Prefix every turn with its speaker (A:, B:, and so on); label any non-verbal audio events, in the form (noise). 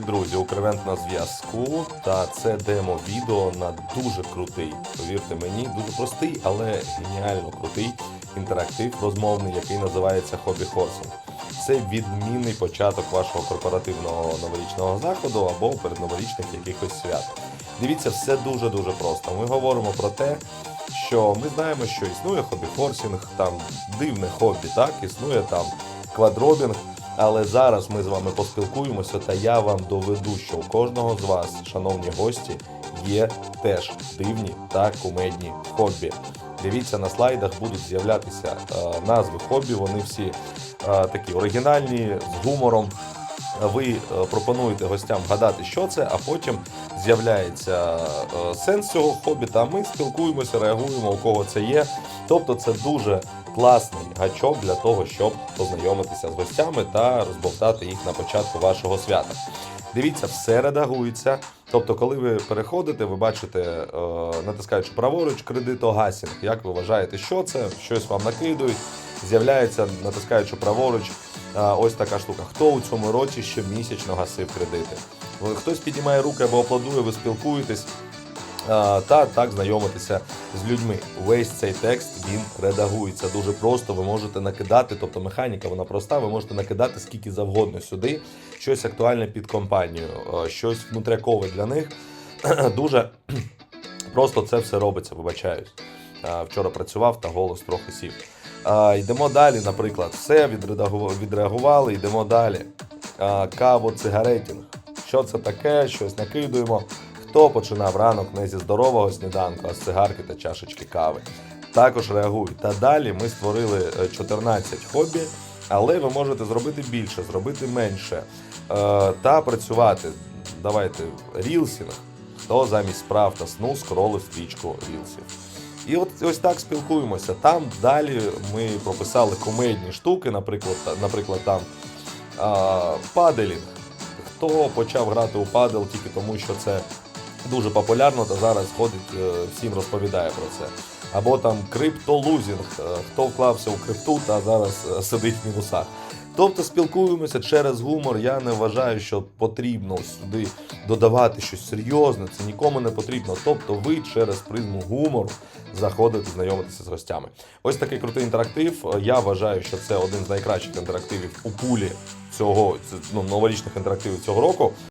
A: Друзі, Укрвент на зв'язку, та це демо-відео на дуже крутий, повірте мені, дуже простий, але геніально крутий інтерактив розмовний, який називається Хобі Хорсинг. Це відмінний початок вашого корпоративного новорічного заходу або передноворічних якихось свят. Дивіться, все дуже дуже просто. Ми говоримо про те, що ми знаємо, що існує хобі-хорсінг, там дивне хобі, так, існує там квадробінг. Але зараз ми з вами поспілкуємося, та я вам доведу, що у кожного з вас, шановні гості, є теж дивні та кумедні хобі. Дивіться, на слайдах будуть з'являтися е, назви хобі. Вони всі е, такі оригінальні, з гумором. Ви е, пропонуєте гостям гадати, що це, а потім з'являється сенс цього хобі, та ми спілкуємося, реагуємо, у кого це є. Тобто це дуже класний гачок для того, щоб познайомитися з гостями та розбовтати їх на початку вашого свята. Дивіться, все редагується. Тобто, коли ви переходите, ви бачите, е, натискаючи праворуч, кредитогасінг. Як ви вважаєте, що це? Щось вам накидують. З'являється, натискаючи праворуч, е, ось така штука. Хто у цьому році щомісячно гасив кредити? Хтось піднімає руки або аплодує, ви спілкуєтесь. Та так знайомитися з людьми. Весь цей текст він редагується дуже просто. Ви можете накидати, тобто механіка вона проста. Ви можете накидати скільки завгодно сюди, щось актуальне під компанію, щось внутрякове для них. (clears throat) Дуже (clears throat) просто це все робиться. Вибачаюсь. Вчора працював та голос трохи сів. Йдемо далі, наприклад, все відреагували, йдемо далі. Каво, цигаретінг. Що це таке? Щось накидуємо. Хто починав ранок не зі здорового сніданку, а з цигарки та чашечки кави. Також реагують. Та далі ми створили е, 14 хобі, але ви можете зробити більше, зробити менше е, та працювати. Давайте рілсінг. Хто замість справ та сну скролив стрічку рілсів. І от ось так спілкуємося. Там далі ми прописали комедні штуки, наприклад, наприклад, там паделінг. Хто почав грати у падел тільки тому, що це дуже популярно та зараз ходить, е, всім розповідає про це. Або там криптолузінг, е, хто вклався у крипту та зараз е, сидить в мінусах. Тобто спілкуємося через гумор. Я не вважаю, що потрібно сюди додавати щось серйозне. Це нікому не потрібно. Тобто, ви через призму гумору заходите знайомитися з гостями. Ось такий крутий інтерактив. Я вважаю, що це один з найкращих інтерактивів у пулі цього ну, новорічних інтерактивів цього року.